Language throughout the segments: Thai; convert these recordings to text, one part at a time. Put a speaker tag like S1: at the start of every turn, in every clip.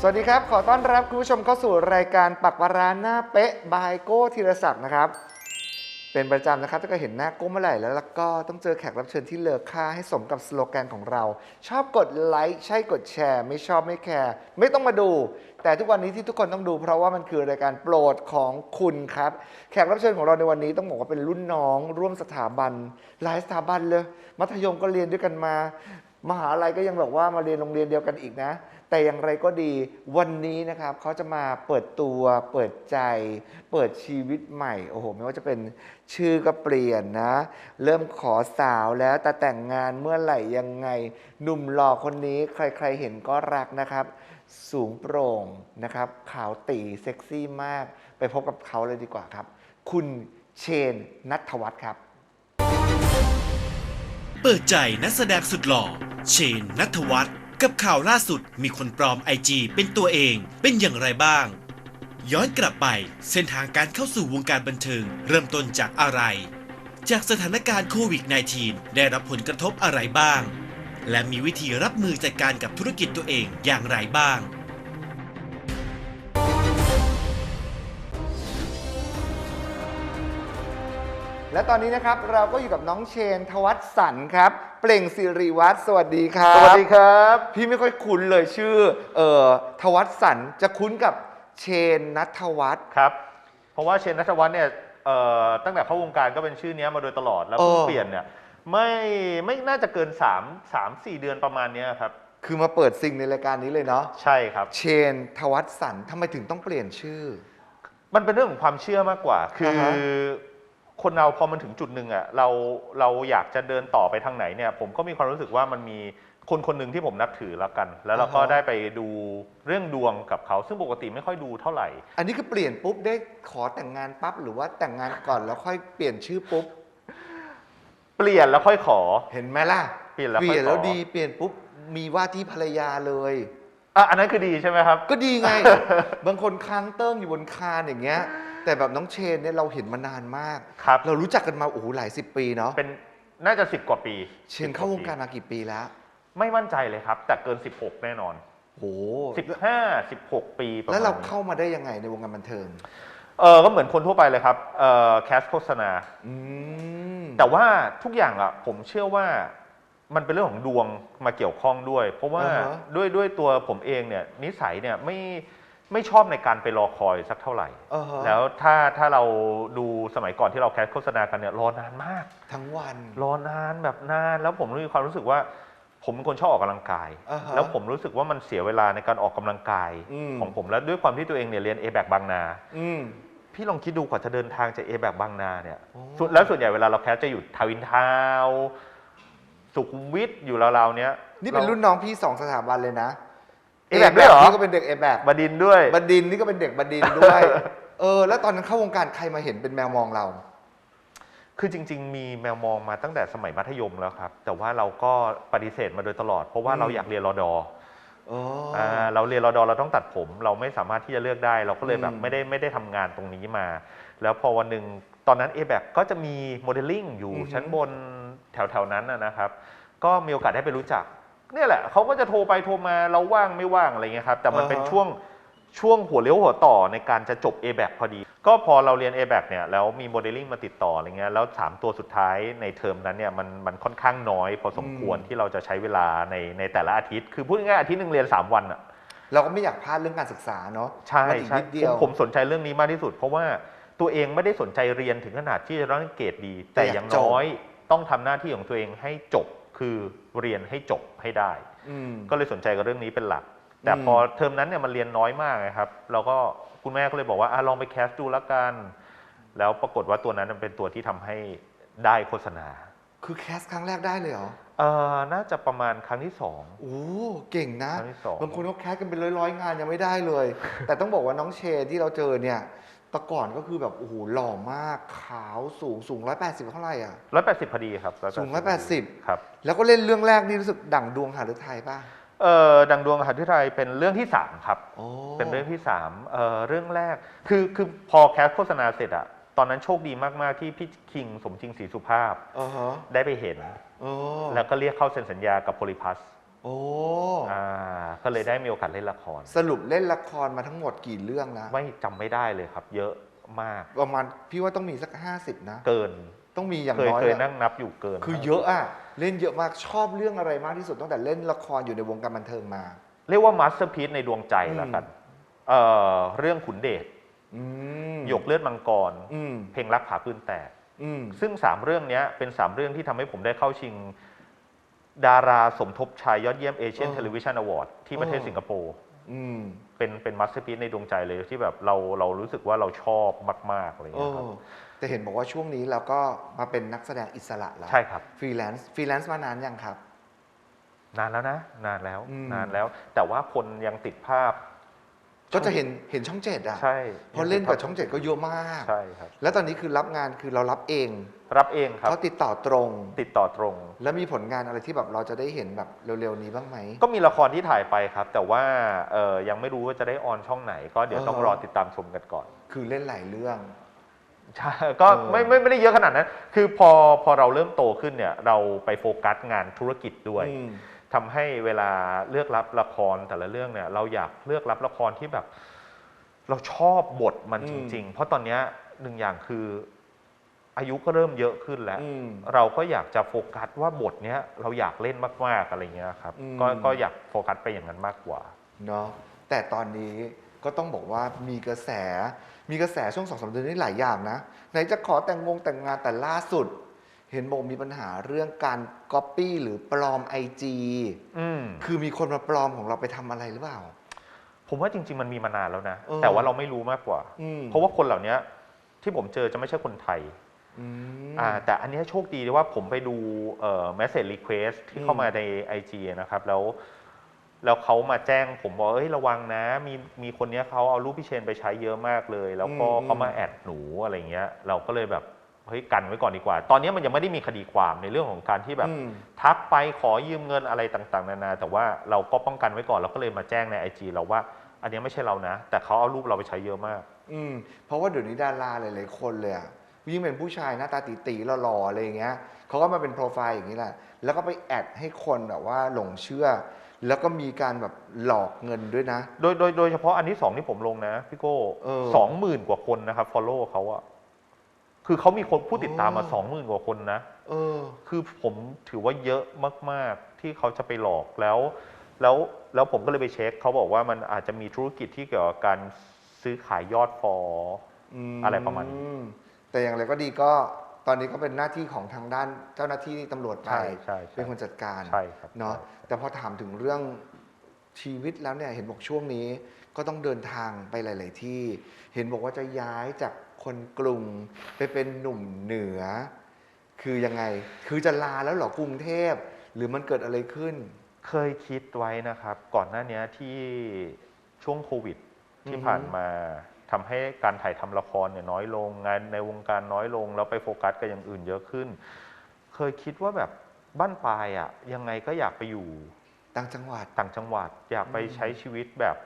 S1: สวัสดีครับ ขอต้อนรับคุณผู้ชมเข้าสู่รายการปักวาราหน้าเป๊ะบายโก้ธีรศักดิ์นะครับ เป็นประจำนะครับถ้าเกิดเห็นหน้าโก้เมื่อไหร่แล้วแล้วก็ต้องเจอแขกรับเชิญที่เลอค่าให้สมกับสโลแกนของเรา ชอบกดไลค์ใช่กดแชร์ ไม่ชอบไม่แคร์ไม่ต้องมาดู แต่ทุกวันนี้ที่ทุกคนต้องดู เพราะว่ามันคือรายการโปรดของคุณครับ แขกรับเชิญของเราในวันนี้ต้องบอกว่าเป็นรุ่นน้อง ร่วมสถาบันหลายสถาบันเลย มัธยมก็เรียนด้วยกันมา มหาลัยก็ยังบอกว่ามาเรียนโรงเรียนเดียวกันอีกนะ แต่อย่างไรก็ดีวันนี้นะครับเขาจะมาเปิดตัวเปิดใจ เปิดชีวิตใหม่โอ้โหไม่ว่าจะเป็นชื่อก็เปลี่ยนนะ เริ่มขอสาวแล้วแต่แต่งงานเมื่อไหร่ยังไง หนุ่มหล่อคนนี้ใครๆเห็นก็รักนะครับ สูงโปร่งนะครับขาวตีเซ็กซี่มาก ไปพบกับเขาเลยดีกว่าครับ คุณเชนนัทวัฒน์ครับ
S2: เปิดใจนักแสดงสุดหล่อ เชนนัทวัฒน์ กับข่าวล่าสุดมีคนปลอมไอจีเป็นตัวเองเป็นอย่างไรบ้าง ย้อนกลับไปเส้นทางการเข้าสู่วงการบันเทิง เริ่มต้นจากอะไร จากสถานการณ์โควิด -19 ได้รับผลกระทบอะไรบ้าง และมีวิธีรับมือจัดการกับธุรกิจตัวเองอย่างไรบ้าง
S1: และตอนนี้นะครับเราก็อยู่กับน้องเชน ทวัฒน์สันครับ เปล่งสิริวัฒน์สวัสดีครับ
S3: สวัสดีครับ
S1: พี่ไม่ค่อยคุ้นเลยชื่อเอ่อทวัฒน์สันจะคุ้นกับเชนนัทวัฒน์
S3: ครับ เพราะว่าเชนนัทวัฒน์เนี่ยเอ่อตั้งแต่เข้าวงการก็เป็นชื่อเนี้ยมาโดยตลอดแล้วเพิ่ง
S1: เออ
S3: เปลี่ยนเนี่ยไม่ไม่น่าจะเกิน 3 3 4 เดือนประมาณเนี้ยครับ
S1: คือมาเปิดซิงในรายการนี้เลยเนาะ
S3: ใช่ครับ
S1: เชนทวัฒน์สันทำไมถึงต้องเปลี่ยนชื่อ
S3: มันเป็นเรื่องของความเชื่อมากกว่า คือ
S1: อฮะ
S3: คนเราพอมันถึงจุดหนึ่งอะเราเราอยากจะเดินต่อไปทางไหนเนี่ย ผมก็มีความรู้สึกว่ามันมีคนคนหนึ่งที่ผมนับถือแล้วกัน แล้วเราก็ได้ไปดูเรื่องดวงกับเขา ซึ่งปกติไม่ค่อยดูเท่าไหร่
S1: อันนี้คือเปลี่ยนปุ๊บได้ขอแต่งงานปั๊บหรือว่าแต่งงานก่อนแล้วค่อยเปลี่ยนชื่อปุ๊บ
S3: เปลี่ยนแล้วค่อยขอ
S1: เห็นไหมล่ะ
S3: เปลี่ยนแล้ว
S1: เปลี่ยน
S3: ค่อยขอ
S1: แล้วดีเปลี่ยนปุ๊บมีว่าที่ภรรยาเลย
S3: อะอันนั้นคือดีใช่ไหมครับ
S1: ก็ดีไง บางคนค้างเติ้งอยู่บนคานอย่างเงี้ย แต่แบบน้องเชนเนี่ยเราเห็นมานานมาก
S3: ครับ
S1: เรารู้จักกันมาโอ้โหหลายสิบปีเนาะ
S3: เป็นน่าจะสิบกว่าปี
S1: เชนเข้าวงการมากี่ปีแล้ว
S3: ไม่มั่นใจเลยครับ แต่เกิน 16 แน่นอน
S1: โห
S3: 15 16 ปีประมาณ
S1: แล้วเรา
S3: นี้
S1: เข้ามาได้ยังไงในวงการบันเทิง
S3: เออก็เหมือนคนทั่วไปเลยครับเออแคสโฆษณา
S1: อืม
S3: แต่ว่าทุกอย่างอะผมเชื่อว่ามันเป็นเรื่องของดวงมาเกี่ยวข้องด้วย เพราะว่า
S1: อ่าฮะ
S3: ด้วยด้วยตัวผมเองเนี่ยนิสัยเนี่ยไม่ ไม่ชอบในการไปรอคอยสักเท่าไหร่
S1: อ่าฮะ
S3: แล้วถ้าถ้าเราดูสมัยก่อนที่เราแคสโฆษณากันเนี่ยรอนานมาก
S1: ทั้งวัน
S3: รอนานแบบนานแล้วผมมีความรู้สึกว่า ผมเป็นคนชอบออกกำลังกาย
S1: อ่าฮะ
S3: แล้วผมรู้สึกว่ามันเสียเวลาในการออกกำลังกาย
S1: อืม
S3: ของผมแล้วด้วยความที่ตัวเองเนี่ยเรียน a b a c บางนา
S1: อืม
S3: พี่ลองคิดดูกว่าจะเดินทางจาก a b a c บางนาเนี่ย
S1: โอ้
S3: ส่วนแล้วส่วนใหญ่เวลาเราแคสจะอยู่ทาวินทาวน์สุขุมวิทอยู่ราวๆเนี้ย
S1: นี่เป็นรุ่นน้องพี่สองสถาบันเลยนะ
S3: เอแบกด้วยเหรอ
S1: นี่ก็เป็นเด็กเอแบก
S3: บดินทร์ด้วย
S1: บดินทร์นี่ก็เป็นเด็กบดินทร์ด้วย เออ แล้วตอนนั้นเข้าวงการใครมาเห็นเป็นแมวมองเรา
S3: คือจริง ๆ มีแมวมองมาตั้งแต่สมัยมัธยมแล้วครับ แต่ว่าเราก็ปฏิเสธมาโดยตลอด เพราะว่า
S1: อืม
S3: เราอยากเรียนรอดอ
S1: อ๋ออ
S3: อ่าเราเรียนรอดอเราต้องตัดผม เราไม่สามารถที่จะเลือกได้ เราก็เลยแบบ
S1: อืม
S3: ไม่ได้ไม่ได้ทำงานตรงนี้มา แล้วพอวันหนึ่งตอนนั้น a b a c ก็จะมีโมเดลลิ่งอยู่
S1: อือฮึ
S3: ชั้นบนแถวๆนั้นนะนะครับ ก็มีโอกาสได้ไปรู้จัก เนี่ยแหละเขาก็จะโทรไปโทรมาเราว่างไม่ว่างอะไรเงี้ยครับแต่มันเป็น
S1: อ่าฮะ
S3: ช่วงช่วงหัวเลี้ยวหัวต่อในการจะจบ a b a c พอดี ก็พอเราเรียน a b a c เนี่ยแล้วมีโมเดลลิ่งมาติดต่ออะไรเงี้ยแล้วสามตัวสุดท้ายในเทอมนั้นเนี่ยมันมันค่อนข้างน้อย พอสมควรที่เราจะใช้เวลาในในแต่ละอาทิตย์ คือพูดง่ายๆอาทิตย์หนึ่งเรียนสามวันอะ
S1: เราก็ไม่อยากพลาดเรื่องการศึกษาเนาะ
S3: ใช่
S1: มันอีก
S3: ใช่
S1: นิดเดี
S3: ผ
S1: ยว
S3: มผมสนใจเรื่องนี้มากที่สุด เพราะว่าตัวเองไม่ได้สนใจเรียนถึงขนาดที่จะต้องเกรดดี แต่อย่างน้อยต้องทำหน้าที่ของตัวเองให้จบ คือเรียนให้จบให้ได้
S1: อืม
S3: ก็เลยสนใจกับเรื่องนี้เป็นหลัก แต่
S1: อืม
S3: พอเทอมนั้นเนี่ยมันเรียนน้อยมากนะครับ เราก็คุณแม่ก็เลยบอกว่าอะลองไปแคสดูแล้วกัน แล้วปรากฏว่าตัวนั้นมันเป็นตัวที่ทำให้ได้โฆษณา
S1: คือแคสครั้งแรกได้เลยเหรอ
S3: เออน่าจะประมาณครั้งที่สอง
S1: โอ้เก่งนะ
S3: ครั้งที่สอง
S1: บางคนเขาแคสกันเป็นร้อยๆงานยังไม่ได้เลย แต่ต้องบอกว่าน้องเชนที่เราเจอเนี่ย แต่ก่อนก็คือแบบโอ้โหหล่อมากขาวสูงสูง180เท่าไหร่อะ
S3: ร้อยแปดสิบพอดีครับ
S1: สูง180
S3: ครับ
S1: แล้วก็เล่นเรื่องแรกนี่รู้สึกดั่งดวงหาฤทัยป่ะ
S3: เอ่อดังดวงมหาวิทยาลัยเป็นเรื่องที่สามครับ
S1: โอ้
S3: เป็นเรื่องที่สามเอ่อเรื่องแรก คือคือพอแคสโฆษณาเสร็จอะตอนนั้นโชคดีมาก ๆ ที่พี่คิงสมจริงศรีสุภาพ
S1: อ๋อฮะ
S3: ได้ไปเห็น
S1: โอ้
S3: แล้วก็เรียกเข้าเซ็นสัญญากับโพลิพัส
S1: โอ้โอ้
S3: อ่าก็เลยได้มีโอกาสเล่นละคร
S1: สรุปเล่นละครมาทั้งหมดกี่เรื่องนะ
S3: ไม่จำไม่ได้เลยครับ เยอะมาก
S1: ประมาณพี่ว่าต้องมีสัก 50 นะ
S3: เกิน
S1: ต้องมีอย่าง
S3: เคย
S1: น้อย
S3: เคย
S1: อะ
S3: นั่งนับอยู่เกิน
S1: คือเยอะอะเล่นเยอะมากชอบเรื่องอะไรมากที่สุดตั้งแต่เล่นละครอยู่ในวงการบันเทิงมา
S3: เรียกว่ามาสเตอร์พีซในดวงใจ
S1: อืม
S3: แล้วกันเอ่อเรื่องขุนเดช
S1: อืม
S3: หยกเลือดมังกร
S1: อืม
S3: เพลงรักผาพื้นแตก
S1: อืม
S3: ซึ่งสามเรื่องเนี้ยเป็นสามเรื่องที่ทำให้ผมได้เข้าชิง ดาราสมทบชายยอดเยี่ยมเอเชียน
S1: เออ
S3: เทเลวิชันอวอร์ดที่ประเทศ
S1: เออ
S3: สิงคโปร์
S1: อืม
S3: เป็นเป็นมาสเตอร์พีซในดวงใจเลยที่แบบเราเรารู้สึกว่าเราชอบมากๆอะไรอย่าง
S1: โอ้
S3: เงี้ยครับ
S1: แต่เห็นบอกว่าช่วงนี้เราก็มาเป็นนักแสดงอิสระแล้ว
S3: ใช่ครับ
S1: ฟรีแลนซ์ฟรีแลนซ์มานานยังครับ
S3: นานแล้วนะ นานแล้ว
S1: อืม
S3: นานแล้ว แต่ว่าคนยังติดภาพ
S1: ก็จะเห็นเห็นช่องเจ็ดอะ
S3: ใช่
S1: เพราะเล่นกับช่องเจ็ดก็เยอะมาก
S3: ใช่ครับ
S1: แล้วตอนนี้คือรับงานคือเรารับเอง
S3: รับเองครับ
S1: เขาติดต่อตรง
S3: ติดต่อตรง
S1: แล้วมีผลงานอะไรที่แบบเราจะได้เห็นแบบเร็วๆนี้บ้างไหม
S3: ก็มีละครที่ถ่ายไปครับ แต่ว่าเอ่อยังไม่รู้ว่าจะได้ออนช่องไหน ก็เดี๋ยวต้อง
S1: เออ
S3: รอติดตามชมกันก่อน
S1: คือเล่นหลายเรื่อง
S3: ใช่ก็
S1: เออ
S3: ไม่ไม่ไม่ได้เยอะขนาดนั้น คือพอพอเราเริ่มโตขึ้นเนี่ย เราไปโฟกัสงานธุรกิจด้วย
S1: อืม
S3: ทำให้เวลาเลือกรับละครแต่ละเรื่องเนี่ยเราอยากเลือกรับละครที่แบบ เราชอบบทมัน
S1: อื
S3: จ
S1: ม
S3: ริง ๆ เพราะตอนเนี้ยหนึ่งอย่างคืออายุก็เริ่มเยอะขึ้นแล้ว
S1: อืม
S3: เราก็อยากจะโฟกัสว่าบทเนี้ยเราอยากเล่นมากๆอะไรเงี้ยครับ
S1: อืม
S3: ก็ก็อยากโฟกัสไปอย่างนั้นมากกว่า
S1: เนาะแต่ตอนนี้ก็ต้องบอกว่ามีกระแส มีกระแสช่วงสองสามเดือนนี้หลายอย่างนะไหนจะขอแต่งงงแต่งงานแต่ล่าสุด เห็นบอกมีปัญหาเรื่องการก๊อปปี้หรือปลอมไอจี
S3: อืม
S1: คือมีคนมาปลอมของเราไปทำอะไรหรือเปล่า
S3: ผมว่าจริง ๆ มันมีมานานแล้วนะ
S1: เออ
S3: แต่ว่าเราไม่รู้มากกว่า
S1: อืม
S3: เพราะว่าคนเหล่านี้ที่ผมเจอจะไม่ใช่คนไทย
S1: อืม
S3: อ่าแต่อันเนี้ยโชคดีที่ว่าผมไปดูเอ่อ message request ที่
S1: อืม
S3: เข้ามาใน IG นะครับ แล้ว แล้วเขามาแจ้งผมบอกเอ้ยระวังนะ มีมีคนเนี้ยเขาเอารูปพี่เชนไปใช้เยอะมากเลย แล้วก็เขามาแอดหนูอะไรเงี้ย เราก็เลยแบบ เฮ้ยกันไว้ก่อนดีกว่า ตอนนี้มันยังไม่ได้มีคดีความในเรื่องของการที่แบบ
S1: อืม
S3: ทักไปขอยืมเงินอะไรต่างๆ นานา แต่ว่าเราก็ป้องกันไว้ก่อนเราก็เลยมาแจ้งใน IG เราว่า อันเนี้ยไม่ใช่เรานะ แต่เขาเอารูปเราไปใช้เยอะมาก
S1: อืมเพราะว่าเดี๋ยวนี้ดาราหลายๆคนเลยอะยิ่งเป็นผู้ชายหน้าตาตีๆหล่อๆอะไรอย่างเงี้ยเขาก็มาเป็นโปรไฟล์อย่างนี้แหละแล้วก็ไปแอดให้คนแบบว่าหลงเชื่อ แล้วก็มีการแบบหลอกเงินด้วยนะ
S3: โดยโดยโดยเฉพาะอันที่สองที่ผมลงนะพี่โก้
S1: เออ
S3: สองหมื่นกว่าคนนะครับ follow เขาอะ คือเขามีคนผู้ติดตามมา
S1: โอ้
S3: สองหมื่นกว่าคนนะ
S1: เออ
S3: คือผมถือว่าเยอะมาก ๆ ที่เขาจะไปหลอกแล้ว แล้วแล้วผมก็เลยไปเช็คเขาบอกว่ามันอาจจะมีธุรกิจที่เกี่ยวกับการซื้อขายยอดฟอล
S1: ม
S3: อะไรประมาณนี้
S1: แต่อย่างไรก็ดีก็ตอนนี้ก็เป็นหน้าที่ของทางด้านเจ้าหน้าที่ตำรวจไป
S3: ใช่ใช่ใช่
S1: เป็นคนจัดการ
S3: ใช่ครับ
S1: เนาะ
S3: ใช่
S1: แต่พอถามถึงเรื่องชีวิตแล้วเนี่ยเห็นบอกช่วงนี้ก็ต้องเดินทางไปหลาย ๆ ที่ เห็นบอกว่าจะย้ายจาก คนกรุงไปเป็นหนุ่มเหนือ คือยังไง คือจะลาแล้วเหรอกรุงเทพ หรือมันเกิดอะไรขึ้น
S3: เคยคิดไว้นะครับ ก่อนหน้านี้ที่ช่วงโควิดที่
S1: อือฮึ
S3: ผ่านมาทำให้การถ่ายทำละครเนี่ยน้อยลงงานในวงการน้อยลง แล้วไปโฟกัสกับอย่างอื่นเยอะขึ้น เคยคิดว่าแบบบ้านปลายอะ่ะยังไงก็อยากไปอยู่
S1: ต่างจังหวัด
S3: ต่างจังหวัดอยากไป
S1: อืม
S3: ใช้ชีวิตแบบ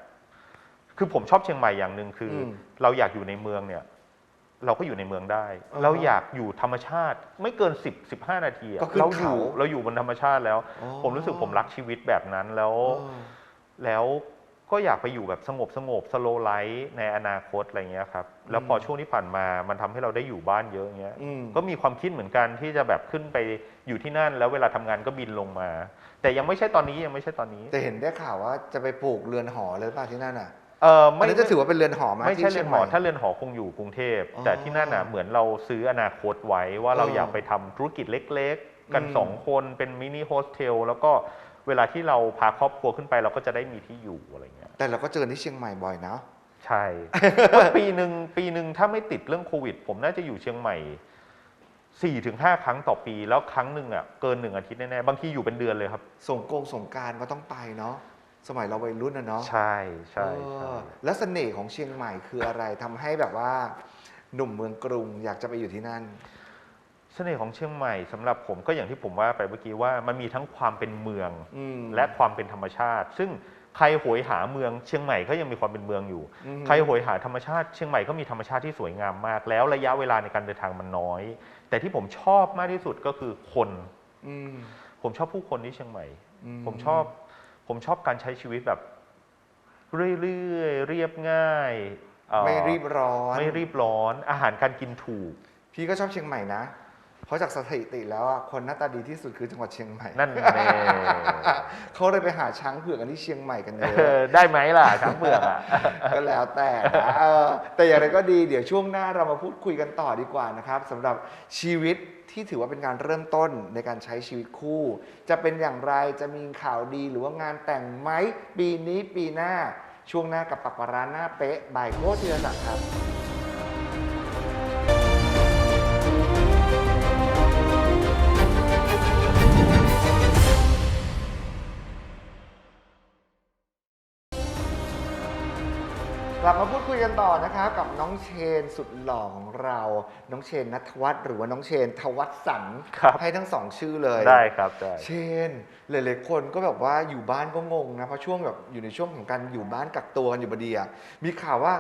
S3: คือผมชอบเชียงใหม่อย่างหนึ่งคืออ
S1: ม
S3: เราอยากอยู่ในเมืองเนี่ย เราก็อยู่ในเมืองได้
S1: อ่าฮะ
S3: เราอยากอยู่ธรรมชาติไม่เกิน 10 15 นาทีอะ
S1: ก็ขึ้น
S3: เราอยู่
S1: เขา
S3: เราอยู่บนธรรมชาติแล้ว
S1: อ๋อ
S3: ผมรู้สึกผมรักชีวิตแบบนั้นแล้ว
S1: เออ
S3: แล้วก็อยากไปอยู่แบบสงบสงบสโลไลฟ์ในอนาคตอะไรเงี้ยครับแล้วพอ
S1: อืม
S3: ช่วงที่ผ่านมามันทำให้เราได้อยู่บ้านเยอะเงี้ย
S1: อืม
S3: ก็มีความคิดเหมือนกันที่จะแบบขึ้นไปอยู่ที่นั่น แล้วเวลาทำงานก็บินลงมา แต่ยังไม่ใช่ตอนนี้ยังไม่ใช่ตอนนี้
S1: แต่เห็นได้ข่าวว่าจะไปปลูกเรือนหอเลยป่ะที่นั่นอะ
S3: เออ
S1: มัน
S3: ไม่
S1: นจะถือว่าเป็นเรือนหอไหม
S3: ไม่ใช่
S1: ที่
S3: เรื
S1: ชี
S3: อยน
S1: ง
S3: หอ
S1: ใม่
S3: ถ้าเรือนหอคงอยู่กรุงเทพ
S1: อ๋อ
S3: แต่ที่นั่นอะเหมือนเราซื้ออนาคตไว้ว่าเรา
S1: เออ
S3: อ
S1: อ
S3: ยากไปทำธุรกิจเล็กๆ กัน
S1: อืม
S3: สองคนเป็นมินิโฮสเทลแล้วก็เวลาที่เราพาครอบครัวขึ้นไปเราก็จะได้มีที่อยู่อะไรเงี้ย
S1: แต่เราก็เจอที่เชียงใหม่บ่อยนะ
S3: ใช่ ว่าปีหนึ่งปีหนึ่งถ้าไม่ติดเรื่องโควิด ผมน่าจะอยู่เชียงใหม่สี่ถึงห้าครั้งต่อปี แล้วครั้งหนึ่งอะเกินหนึ่งอาทิตย์แน่ๆบางทีอยู่เป็นเดือนเลยครับ
S1: สงกงสงกรารก็ต้องไปเนาะ สมัยเราวัยรุ่นนะเนาะ
S3: ใช่ใช่
S1: เอ
S3: ใช่
S1: อแล้วเสน่ห์ของเชียงใหม่คืออะไรทำให้แบบว่า หนุ่มเมืองกรุงอยากจะไปอยู่ที่นั่น
S3: เสน่ห์ของเชียงใหม่สำหรับผมก็อย่างที่ผมว่าไปเมื่อกี้ว่ามันมีทั้งความเป็นเมือง
S1: อืม
S3: และความเป็นธรรมชาติ ซึ่งใครโหยหาเมืองเชียงใหม่ก็ยังมีความเป็นเมืองอยู่
S1: อืม
S3: ใครโหยหาธรรมชาติเชียงใหม่ก็มีธรรมชาติที่สวยงามมาก แล้วระยะเวลาในการเดินทางมันน้อย แต่ที่ผมชอบมากที่สุดก็คือคน
S1: อืม
S3: ผมชอบผู้คนที่เชียงใหม่
S1: อื
S3: ผมชอบ ผมชอบการใช้ชีวิตแบบ เรื่อยๆเรียบง่ายเอ่อ
S1: ไม่รีบร้อน
S3: ไม่รีบร้อนอาหารการกินถูก
S1: พี่ก็ชอบเชียงใหม่นะเพ ราะจากสถิติแล้วอะคนหน้าตาดีที่สุดคือจังหวัดเชียงใหม่
S3: นั่นแน่
S1: เขาเลยไปหาช้างเผือกกันที่เชียงใหม่กันเย
S3: เออ
S1: อะ
S3: ได้ไหมล่ะช้างเผือกอะ
S1: ก็แล้วแต่นะเออแต่อย่างไรก็ดีเดี๋ยวช่วงหน้าเรามาพูดคุยกันต่อดีกว่านะครับสำหรับชีวิตที่ถือว่าเป็นการเริ่มต้นในการใช้ชีวิตคู่ จะเป็นอย่างไรจะมีข่าวดีหรือว่างานแต่งไหมปีนี้ปีหน้าช่วงหน้ากับปักปาร้านหน้าเป๊ะบ่ายโคตรเทียศักดิ์ครับ คุยกันต่อนะครับกับน้องเชนสุดหล่อของเรา น้องเชนนัทวัฒน์หรือว่าน้องเชนทวัฒน์สัง
S3: ครับ
S1: ให้ทั้งสองชื่อเลย
S3: ได้ครับได้
S1: เชนหลายๆคนก็แบบว่าอยู่บ้านก็งงนะเพราะช่วงแบบอยู่ในช่วงของการอยู่บ้านกักตัวกันอยู่บดีอะมีข่าวว่า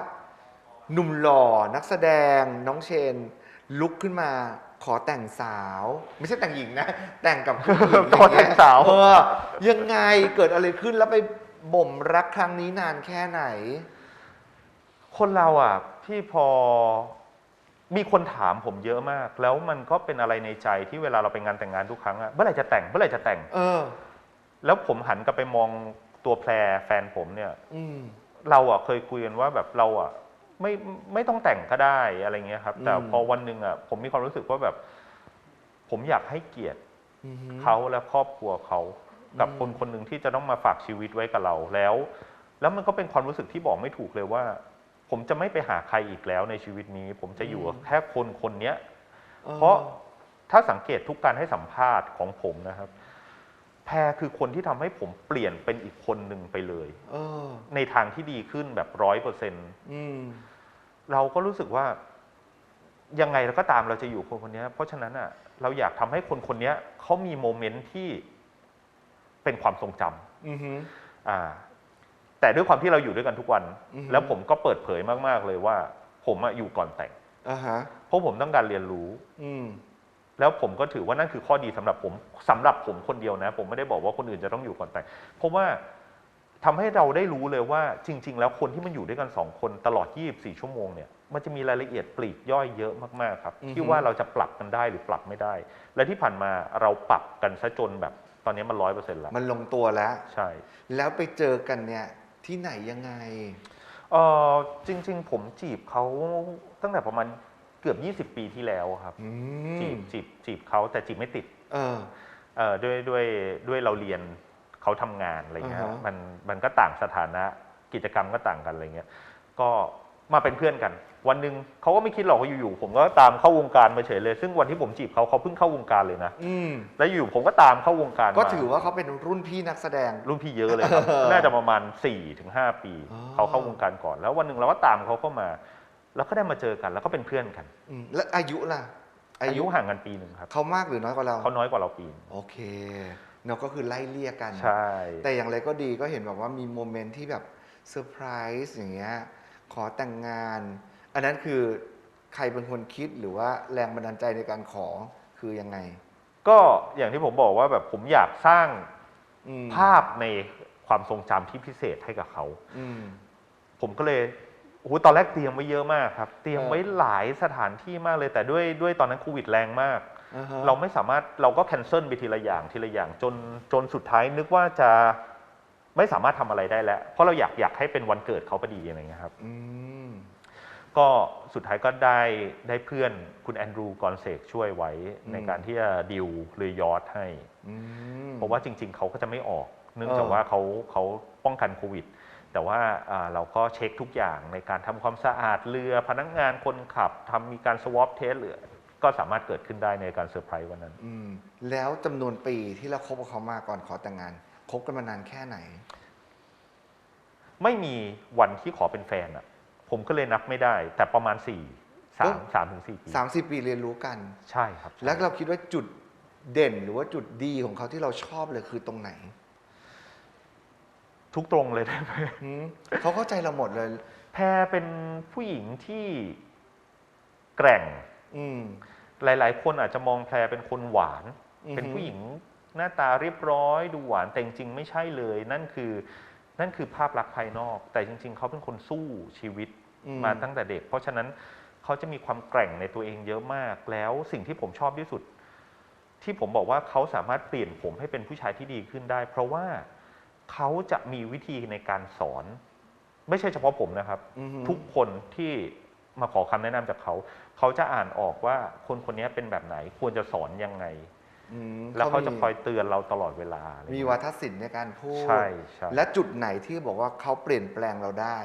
S1: หนุ่มหล่อนักแสดงน้องเชน ลุกขึ้นมาขอแต่งสาว ไม่ใช่แต่งหญิงนะ แต่งกับผู้หญิง
S3: ขอแต่งสาว
S1: เออยังไงเกิดอะไรขึ้นแล้วไปบ่มรักครั้งนี้นานแค่ไหน
S3: คนเราอะพี่พอมีคนถามผมเยอะมาก แล้วมันก็เป็นอะไรในใจที่เวลาเราไปงานแต่งงานทุกครั้งอะเมื่อไหร่จะแต่งเมื่อไหร่จะแต่ง
S1: เออ
S3: แล้วผมหันกลับไปมองตัวแพรแฟนผมเนี่ย
S1: อืม
S3: เราอะเคยคุยกันว่าแบบเราอะไม่ไม่ต้องแต่งก็ได้อะไรเงี้ยครับ แต่
S1: อืม
S3: พอวันหนึ่งอะผมมีความรู้สึกว่าแบบ ผมอยากให้เกียรติ
S1: อือหือ
S3: เขาและครอบครัวเขากับ
S1: อืม
S3: คนคนหนึ่งที่จะต้องมาฝากชีวิตไว้กับเราแล้ว แล้วมันก็เป็นความรู้สึกที่บอกไม่ถูกเลยว่า ผมจะไม่ไปหาใครอีกแล้วในชีวิตนี้ ผมจะอยู่กับแค่คนคนเนี้ย
S1: ออ
S3: เพราะถ้าสังเกตทุกการให้สัมภาษณ์ของผมนะครับ แพรคือคนที่ทำให้ผมเปลี่ยนเป็นอีกคนหนึ่งไปเลย
S1: เออ
S3: ในทางที่ดีขึ้นแบบร้อยเปอร์เซ็นต์
S1: อืม
S3: เราก็รู้สึกว่า ยังไงเราก็ตามเราจะอยู่คนคนนี้เพราะฉะนั้นอะ เราอยากทำให้คนคนนี้เขามีโมเมนต์ที่เป็นความทรงจำ
S1: อือหือ
S3: อ่า แต่ด้วยความที่เราอยู่ด้วยกันทุกวัน
S1: อือฮึ
S3: แล้วผมก็เปิดเผยมากๆเลยว่า ผมอะอยู่ก่อนแต่ง
S1: อ่าฮะ
S3: เพราะผมต้องการเรียนรู้
S1: อืม
S3: แล้วผมก็ถือว่านั่นคือข้อดีสำหรับผมสำหรับผมคนเดียวนะ ผมไม่ได้บอกว่าคนอื่นจะต้องอยู่ก่อนแต่งเพราะว่าทำให้เราได้รู้เลยว่าจริง ๆ แล้วคนที่มันอยู่ด้วยกันสองคนตลอด 24 ชั่วโมงเนี่ยมันจะมีรายละเอียดปลีกย่อยเยอะมากๆครับ
S1: อือฮึ
S3: ที่ว่าเราจะปรับกันได้หรือปรับไม่ได้ และที่ผ่านมาเราปรับกันซะจนแบบตอนนี้มันร้อยเปอร์เซ็นต์แล้ว
S1: มันลงตัวแล้ว
S3: ใช่
S1: แล้วไปเจอกันเนี่ย ที่ไหนยังไง
S3: เออจริง ๆ ผมจีบเขาตั้งแต่ประมาณเกือบ 20 ปีที่แล้วครับ
S1: อื
S3: จี
S1: ม
S3: บจีบจีบเขาแต่จีบไม่ติด
S1: เออ
S3: เอ่อด้วยด้วยด้วยเราเรียนเขาทำงานอะไรเงี้ย
S1: อ่าฮะ
S3: มันมันก็ต่างสถานะกิจกรรมก็ต่างกันอะไรเงี้ยก็ มาเป็นเพื่อนกัน วันหนึ่งเขาก็ไม่คิดหรอกว่าอยู่ๆผมก็ตามเข้าวงการมาเฉยเลย ซึ่งวันที่ผมจีบเขาเขาเพิ่งเข้าวงการเลยนะ
S1: อืม
S3: แล้วอยู่ผมก็ตามเข้าวงการ
S1: ก็
S3: มา
S1: ถือว่าเขาเป็นรุ่นพี่นักแสดง
S3: รุ่นพี่เยอะเลยครับ
S1: เออ
S3: น่าจะประมาณ4ี่ถึงหปี
S1: อ๋อ
S3: เขาเข้าวงการก่อน แล้ววันหนึ่งเราก็ตามเขาเข้ามา แล้วก็ได้มาเจอกัน แล้วก็เป็นเพื่อนกัน
S1: อืมแล้วอายุล่ะ
S3: อายุห่างกันปีหนึ่งครับ
S1: เขามากหรือน้อยกว่าเรา
S3: เขาน้อยกว่าเราปีหนึ่ง
S1: โอเคเนาะก็คือไล่เลี่ยกัน
S3: ใช่
S1: แต่อย่างไรก็ดีก็เห็นแบบว่ามีโมเมนต์ที่แบบเซอร์ไพรส์อย่างเงี้ย ขอแต่งงาน อันนั้นคือใครเป็นคนคิดหรือว่าแรงบันดาลใจในการขอคือยังไง
S3: ก็อย่างที่ผมบอกว่าแบบผมอยากสร้าง
S1: อืม
S3: ภาพในความทรงจำที่พิเศษให้กับเขา
S1: อืม
S3: ผมก็เลยโอ้โหตอนแรกเตรียมไว้เยอะมากครับ เตรียม
S1: เออ
S3: ไว้หลายสถานที่มากเลย แต่ด้วยด้วยตอนนั้นโควิดแรงมาก
S1: อ่าฮะ
S3: เราไม่สามารถเราก็แคนเซิลไปทีละอย่างทีละอย่างจนจนสุดท้ายนึกว่าจะ ไม่สามารถทำอะไรได้แล้ว เพราะเราอยากอยากให้เป็นวันเกิดเขาพอดีอะไรเงี้ยครับ
S1: อืม
S3: ก็สุดท้ายก็ได้ได้เพื่อนคุณแอนดรูกอนเซกช่วยไว้
S1: อืม
S3: ในการที่จะดิวเรือยอทให้
S1: อืม
S3: เพราะว่าจริง ๆ เขาก็จะไม่ออก เนื่อง
S1: เออ
S3: จากว่าเขาเขาป้องกันโควิด แต่ว่าอ่าเราก็เช็คทุกอย่างในการทำความสะอาดเรือพนักงานคนขับทำมีการสวอปเทสเรือก็สามารถเกิดขึ้นได้ในการเซอร์ไพรส์วันนั้น
S1: อืม แล้วจำนวนปีที่เราคบกับเขามาก่อนขอแต่งงาน คบกันมานานแค่ไหน
S3: ไม่มีวันที่ขอเป็นแฟนอะผมก็เลยนับไม่ได้ แต่ประมาณสี่สามสามถึงสี่ปี
S1: 30 ปีเรียนรู้กัน
S3: ใช่ครับ
S1: แล้วเราคิดว่าจุดเด่นหรือว่าจุดดีของเขาที่เราชอบเลยคือตรงไหน
S3: ทุกตรงเลยได้ไหม
S1: หืมเขาเข้าใจเราหมดเลย
S3: แพรเป็นผู้หญิงที่แกร่ง
S1: อืม
S3: หลาย ๆ คนอาจจะมองแพรเป็นคนหวาน
S1: อือฮึ
S3: เป็นผู้หญิง หน้าตาเรียบร้อยดูหวานแต่จริงๆไม่ใช่เลย นั่นคือนั่นคือภาพลักษณ์ภายนอก แต่จริง ๆ เขาเป็นคนสู้ชีวิต
S1: อืม
S3: มาตั้งแต่เด็ก เพราะฉะนั้นเขาจะมีความแกร่งในตัวเองเยอะมาก แล้วสิ่งที่ผมชอบที่สุด ที่ผมบอกว่าเขาสามารถเปลี่ยนผมให้เป็นผู้ชายที่ดีขึ้นได้ เพราะว่าเขาจะมีวิธีในการสอน ไม่ใช่เฉพาะผมนะครับ
S1: อือฮึ
S3: ทุกคนที่มาขอคำแนะนำจากเขา เขาจะอ่านออกว่าคนคนนี้เป็นแบบไหน ควรจะสอนยังไง
S1: อืม
S3: แล้วเขาจะ
S1: มี
S3: คอยเตือนเราตลอดเวลาอะไร
S1: มี
S3: เงี้ย
S1: วัฒศิลป์ในการพูด
S3: ใช่ใช่
S1: และจุดไหนที่บอกว่าเขาเปลี่ยนแปลงเราได้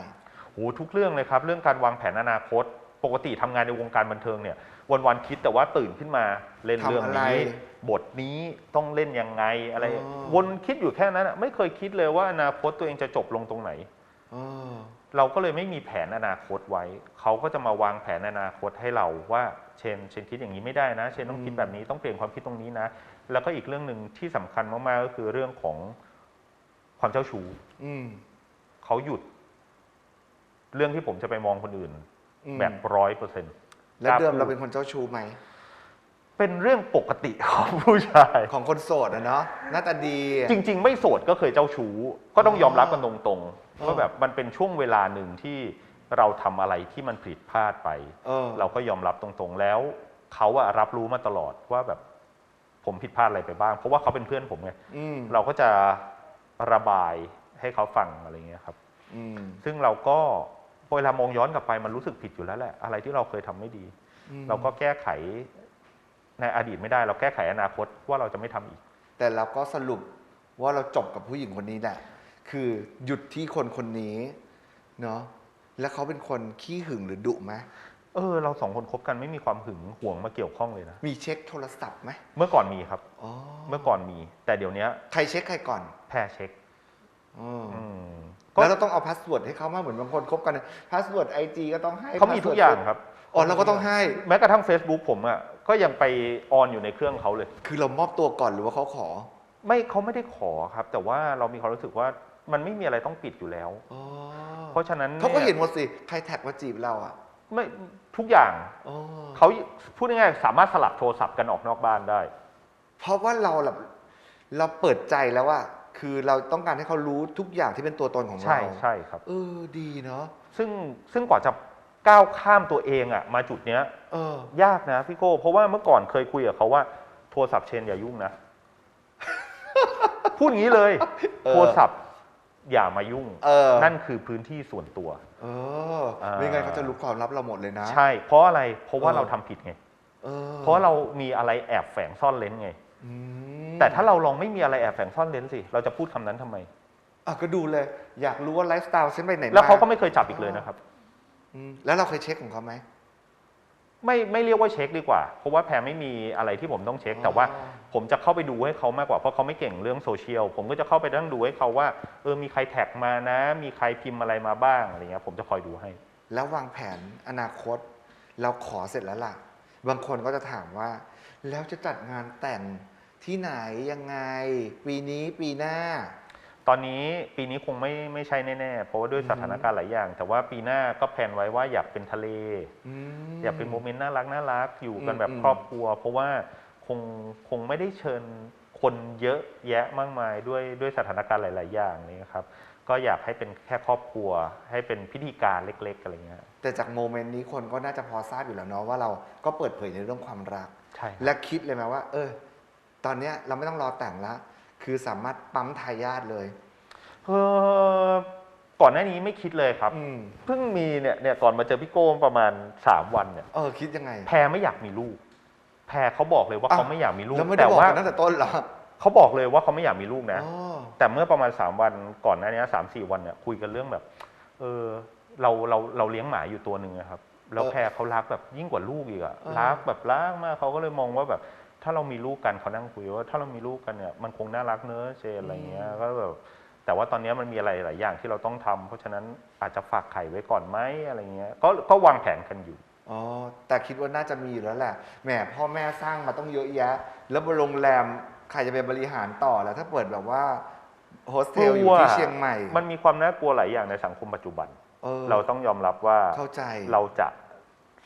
S3: โอ้ทุกเรื่องเลยครับ เรื่องการวางแผนอนาคต ปกติทำงานในวงการบันเทิงเนี่ย วันๆคิดแต่ว่าตื่นขึ้นมาเล่น
S1: ทำ
S3: เรื่อง
S1: อะไร
S3: นี้บทนี้ต้องเล่นยังไงอะไร
S1: อ๋อ
S3: วนคิดอยู่แค่นั้นอะไม่เคยคิดเลยว่าอนาคตตัวเองจะจบลงตรงไหน
S1: เออ
S3: เราก็เลยไม่มีแผนอนาคตไว้ เขาก็จะมาวางแผนอนาคตให้เราว่า เชนเชนคิดอย่างนี้ไม่ได้นะเชนต้องคิด
S1: อืม
S3: แบบนี้ต้องเปลี่ยนความคิดตรงนี้นะ แล้วก็อีกเรื่องหนึ่งที่สำคัญมากๆก็คือเรื่องของความเจ้าชู้
S1: อืม
S3: เขาหยุด เรื่องที่ผมจะไปมองคนอื่น
S1: อืม
S3: แบบร้อยเปอร์เซ็นต์
S1: และเดิมเราเป็นคนเจ้าชู้ไหม
S3: เป็นเรื่องปกติของผู้ชาย
S1: ของคนโสดอะเนาะหน้าตาดี
S3: จริง ๆ ไม่โสดก็เคยเจ้าชู้ ก็ต้องยอมรับกันตรง
S1: อ๋อ
S3: ๆว่าแบบมันเป็นช่วงเวลาหนึ่งที่ เราทำอะไรที่มันผิดพลาดไป
S1: เออ
S3: เราก็ยอมรับตรงๆ แล้วเขาอะรับรู้มาตลอดว่าแบบผมผิดพลาดอะไรไปบ้าง เพราะว่าเขาเป็นเพื่อนผมไง
S1: อืม
S3: เราก็จะระบายให้เขาฟังอะไรเงี้ยครับ
S1: อืม
S3: ซึ่งเราก็พอเวลามองย้อนกลับไปมันรู้สึกผิดอยู่แล้วแหละ อะไรที่เราเคยทำไม่ดี
S1: อืม
S3: เราก็แก้ไขในอดีตไม่ได้ เราแก้ไขอนาคตว่าเราจะไม่ทำอีก
S1: แต่เราก็สรุปว่าเราจบกับผู้หญิงคนนี้แหละ คือหยุดที่คนคนนี้ เนาะ แล้วเขาเป็นคนขี้หึงหรือดุไหม
S3: เออเราสองคนคบกันไม่มีความหึงหวงมาเกี่ยวข้องเลยนะ
S1: มีเช็คโทรศัพท์ไหม
S3: เมื่อก่อนมีครับ
S1: อ๋อ
S3: เมื่อก่อนมี แต่เดี๋ยวนี้
S1: ใครเช็คใครก่อน
S3: แพ้เช็ค
S1: อ๋อ
S3: อืมก็
S1: แล้วเราต้องเอาพาสเวิร์ดให้เขามาเหมือนบางคนคบกันพาสเวิร์ดไอจีก็ต้องให้
S3: เขามีทุกอย่างครับ
S1: อ๋อเราก็ต้องให้
S3: แม้กระทั่ง Facebook ผมอะก็ยังไปออนอยู่ในเครื่องเขาเลย
S1: คือเรามอบตัวก่อนหรือว่าเขาขอ
S3: ไม่เขาไม่ได้ขอครับ แต่ว่าเรามีความรู้สึกว่ามันไม่มีอะไรต้องปิดอยู่แล้ว
S1: อ๋อ
S3: เพ ราะฉะนั้น
S1: เขาก็
S3: ย
S1: เห็นหมดสิ ใครแท็กมาจีบเราอะ
S3: ไม่ทุกอย่าง
S1: อ๋อ
S3: เขาพูดง่ายๆสามารถสลับโทรศัพท์กันออกนอกบ้านได้
S1: เพราะว่าเราแบบเราเปิดใจแล้วว่า คือเราต้องการให้เขารู้ทุกอย่างที่เป็นตัวตนของ
S3: ใช่
S1: เรา
S3: ใช่ครับ
S1: เออดีเนาะ
S3: ซึ่งซึ่งกว่าจะก้าวข้ามตัวเองอะมาจุดเนี้ย
S1: เออ
S3: ยากนะพี่โก้เพราะว่าเมื่อก่อนเคยคุยกับเขาว่าโทรศัพท์เชนอย่ายุ่งนะ พูดอย่างนี้เลย
S1: เออ
S3: โทรศัพท์ อย่ามายุ่ง
S1: เออ
S3: นั่นคือพื้นที่ส่วนตัว
S1: เออ
S3: อ่า
S1: ไม่งั้นเขาจะรู้ความลับเราหมดเลยนะ
S3: ใช่ เพราะอะไร เพราะว่า
S1: เออ
S3: เราทำผิดไง
S1: เออ
S3: เพราะเรามีอะไรแอบแฝงซ่อนเลนไง
S1: อืม
S3: แต่ถ้าเราลองไม่มีอะไรแอบแฝงซ่อนเลนสิ เราจะพูดคำนั้นทำไม
S1: อะก็ดูเลย อยากรู้ว่าไลฟ์สไตล์ฉันไปไหน
S3: แล้วเขาก็
S1: ม
S3: ไม่เคยจับอีกเลยนะครับ
S1: อืมแล้วเราเคยเช็คของเขาไหม
S3: ไม่ไม่เรียกว่าเช็คดีกว่า เพราะว่าแพรไม่มีอะไรที่ผมต้องเช็ค แต่ว่า
S1: อ๋อ
S3: ผมจะเข้าไปดูให้เขามากกว่าเพราะเขาไม่เก่งเรื่องโซเชียลผมก็จะเข้าไปนั่งดูให้เขาว่าเออมีใครแท็กมานะ มีใครพิมพ์อะไรมาบ้างอะไรเงี้ยผมจะคอยดูให้
S1: แล้ววางแผนอนาคต เราขอเสร็จแล้วล่ะ บางคนก็จะถามว่า แล้วจะจัดงานแต่งที่ไหนยังไง ปีนี้ปีหน้า
S3: ตอนนี้ปีนี้คงไม่ไม่ใช่แน่ๆ เพราะว่าด้วยสถานการณ์หลายอย่าง แต่ว่าปีหน้าก็แพลนไว้ว่าอยากเป็นทะเล
S1: อืม
S3: อยากเป็นโมเมนต์น่ารักน่ารักอยู่กัน
S1: อืม
S3: แบบ
S1: อืม
S3: ครอบครัว เพราะว่าคงคงไม่ได้เชิญคนเยอะแยะมากมายด้วยด้วยสถานการณ์หลาย ๆ อย่างนี่ครับก็อยากให้เป็นแค่ครอบครัว ให้เป็นพิธีการเล็ก ๆ อะไรเงี้ย
S1: แต่จากโมเมนต์นี้คนก็น่าจะพอทราบอยู่แล้วเนาะว่าเราก็เปิดเผยในเรื่องความรัก
S3: ใช่ครับ
S1: และคิดเลยไหมว่า เออ ตอนเนี้ยเราไม่ต้องรอแต่งละ คือสามารถปั๊มทายาทเลย
S3: เออก่อนหน้านี้ไม่คิดเลยครับ
S1: อืม
S3: เพิ่งมีเนี่ยเนี่ยก่อนมาเจอพี่โก้ประมาณ 3 วันเนี่ย
S1: เออคิดยังไง
S3: แพรไม่อยากมีลูก แพรเขาบอกเลยว่า
S1: อ้าว
S3: เขาไม่อยากมีลูก
S1: แล้วไม่ได้
S3: แต่
S1: บอก
S3: ว่า
S1: กันตั้งแต่ต้นเหรอ
S3: เขาบอกเลยว่าเขาไม่อยากมีลูกนะ
S1: อ๋อ
S3: แต่เมื่อประมาณ 3 วันก่อนหน้านี้สามสี่วันเนี่ยคุยกันเรื่องแบบ เออเราเราเราเลี้ยงหมาอยู่ตัวหนึ่งอะครับ แล้ว
S1: เออ
S3: แพรเขารักแบบยิ่งกว่าลูกอีกอะ
S1: เออ
S3: รักแบบรักมากเขาก็เลยมองว่าแบบ ถ้าเรามีลูกกันเขานั่งคุยว่าถ้าเรามีลูกกันเนี่ยมันคงน่ารักเนอะเจนอะไรเงี้ยก็แบบแต่ว่าตอนนี้มันมีอะไรหลายอย่างที่เราต้องทำเพราะฉะนั้นอาจจะฝากไข่ไว้ก่อนไหมอะไรเงี้ยก็ก็วางแผนกันอยู่
S1: อ๋อแต่คิดว่าน่าจะมีอยู่แล้วแหละแหมพ่อแม่สร้างมาต้องเยอะแยะ แล้วบนโรงแรมใครจะไปบริหารต่อแล้วถ้าเปิดแบบว่าโฮสเทลอยู่ที่เชียงใหม่
S3: มันมีความน่ากลัวหลายอย่างในสังคมปัจจุบัน
S1: เออ
S3: เราต้องยอมรับว่า
S1: เข้าใจ
S3: เราจะ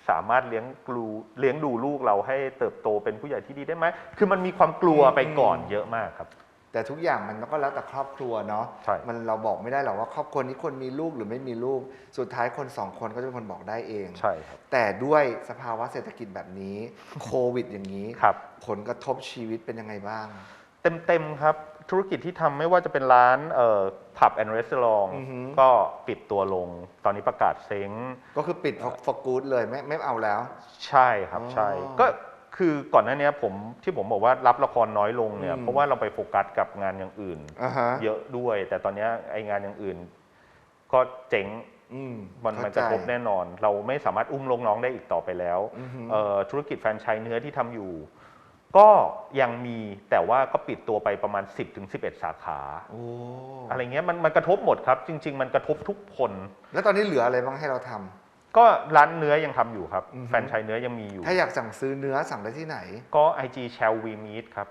S3: สสามารถเลี้ยงดูเลี้ยงดูลูกเราให้เติบโตเป็นผู้ใหญ่ที่ดีได้ไหม คือมันมีความกลัวไปก่อนเยอะมากครับ
S1: แต่ทุกอย่างมันก็แล้วแต่ครอบครัวเนาะ
S3: ใช่
S1: มันเราบอกไม่ได้หรอกว่าครอบครัวนี้คนมีลูกหรือไม่มีลูก สุดท้ายคนสองคนก็จะเป็นคนบอกได้เอง
S3: ใช่ครับ
S1: แต่ด้วยสภาวะเศรษฐกิจแบบนี้ โควิดอย่างนี้
S3: ครับ
S1: ผลกระทบชีวิตเป็นยังไงบ้าง
S3: เต็มๆครับ ธุรกิจที่ทำไม่ว่าจะเป็นร้านเอ่อผับแอนด์รีสอร์ท
S1: อือฮึ
S3: ก็ปิดตัวลง ตอนนี้ประกาศเซ้ง
S1: ก็คือปิดฟอกูดเลยไม่ไม่เอาแล้ว
S3: ใช่ครับ
S1: อ๋อ
S3: ใช่ก็คือก่อนหน้านี้ผมที่ผมบอกว่ารับละครน้อยลงเนี่ย
S1: อืม
S3: เพราะว่าเราไปโฟกัสกับงานอย่างอื่น
S1: อ่าฮะ
S3: เยอะด้วย แต่ตอนนี้ไองานอย่างอื่น ก็เจ๊ง
S1: อืม
S3: มันมันก
S1: เข้า
S3: ระ
S1: ใจ
S3: ทบแน่นอน เราไม่สามารถอุ้มลงน้องได้อีกต่อไปแล้ว
S1: อือฮึ
S3: เอ่อธุรกิจแฟรนไชส์เนื้อที่ทำอยู่ ก็ยังมีแต่ว่าก็ปิดตัวไปประมาณ 10-11สาขา
S1: โอ้
S3: อะไรเงี้ยมันมันกระทบหมดครับ จริง ๆ มันกระทบทุกคน
S1: แล้วตอนนี้เหลืออะไรบ้างให้เราทำ
S3: ก็ร้านเนื้อยังทำอยู่ครับ
S1: อือฮึ
S3: แฟรนไชส์เนื้อยังมีอยู่
S1: ถ้าอยากสั่งซื้อเนื้อสั่งได้ที่ไหน
S3: ก็ IG Shall We Meet ครับ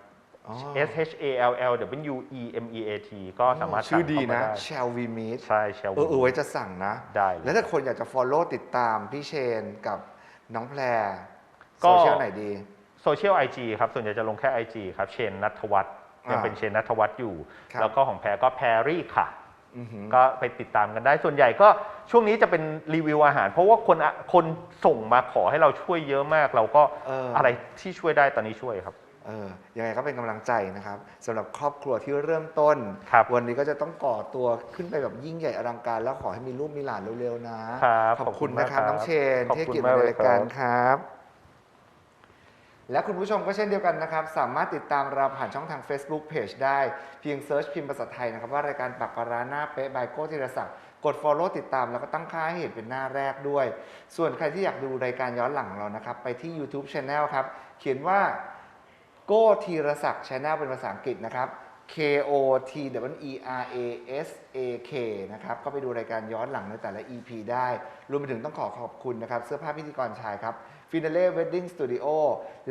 S1: อ๋อ
S3: S H A L L W E M E A T ก็สามารถ
S1: ชื่อดี
S3: สั่งเข้า
S1: นะ
S3: มาได้
S1: Shall we meet
S3: ใช่ Shall
S1: เอ
S3: We
S1: อเออไว้
S3: Meet
S1: จะสั่งนะ
S3: ได้เลย
S1: แล้วถ้าคนอยากจะ follow ติดตามพี่เชนกับน้องแพร
S3: ก็
S1: โซเชียลไหนดี
S3: โซเชียล IG ครับส่วนใหญ่จะลงแค่ IG ครับเชนนัทวัฒน์ยัง
S1: อ่า
S3: เป็นเชนนัทวัฒน์อยู่
S1: ครับ
S3: แล้วก็ของแพรก็แพรรี่ค่ะ
S1: อือหือ
S3: ก็ไปติดตามกันได้ส่วนใหญ่ก็ช่วงนี้จะเป็นรีวิวอาหาร เพราะว่าคนอะคนส่งมาขอให้เราช่วยเยอะมาก เราก็
S1: เอออ
S3: อะไรที่ช่วยได้ตอนนี้ช่วยครับ
S1: เออยังไงก็เป็นกำลังใจนะครับสำหรับครอบครัวที่เริ่มต้น
S3: ครับ
S1: วันนี้ก็จะต้องก่อตัวขึ้นไปแบบยิ่งใหญ่อลังการ แล้วขอให้มีลูกมีหลานเร็วๆนะ
S3: ครับ
S1: ขอบคุณ
S3: ขอบคุณ
S1: นะครับ
S3: มากครับ
S1: น้องเชน
S3: ขอบ
S1: ที่ให้
S3: คุณ
S1: เกียรติ
S3: มาก
S1: ใน
S3: เลย
S1: รายการ
S3: ครับ
S1: ครับ และคุณผู้ชมก็เช่นเดียวกันนะครับ สามารถติดตามเราผ่านช่องทาง Facebook Page ได้ เพียงเซิร์ชพิมพ์ภาษาไทยนะครับ ว่ารายการปักปลาร้าหน้าเป๊ะบายโก้ธีรศักดิ์กด Follow ติดตามแล้วก็ตั้งค่าให้เห็นเป็นหน้าแรกด้วย ส่วนใครที่อยากดูรายการย้อนหลังของเรานะครับ ไปที่ YouTube Channel ครับ เขียนว่าโก้ธีรศักดิ์ช n แนลเป็นภาษาอังกฤษนะครับ K O T W E R A S A K นะครับ ก็ไปดูรายการย้อนหลังในแต่ละ EP ได้ รวมไปถึงต้องขอขอบคุณนะครับ เสื้อผ้าพิธีกรชายครับ f i n a l e Wedding Studio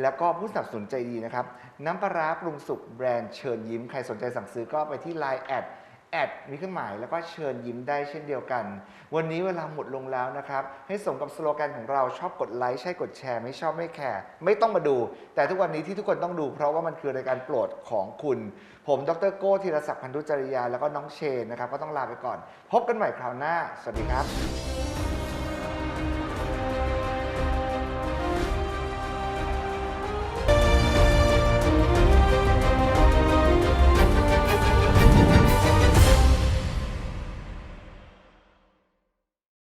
S1: แล้วก็ผู้สนับสนุนใจดีนะครับ น้ำปลาร้าปรุงสุกแบรนด์เชิญยิ้ม ใครสนใจสั่งซื้อก็ไปที่ Line แอด แอดมีเครื่องหมายแล้วก็เชิญยิ้มได้เช่นเดียวกัน วันนี้เวลาหมดลงแล้วนะครับ ให้สมกับสโลแกนของเราชอบกดไลค์ใช่กดแชร์ไม่ชอบไม่แคร์ไม่ต้องมาดู แต่ทุกวันนี้ที่ทุกคนต้องดู เพราะว่ามันคือรายการโปรดของคุณ ผมดรโก้ธีรศักดิ์พันธุจริยาแล้วก็น้องเชนนะครับก็ต้องลาไปก่อน พบกันใหม่คราวหน้า สวัสดีครับ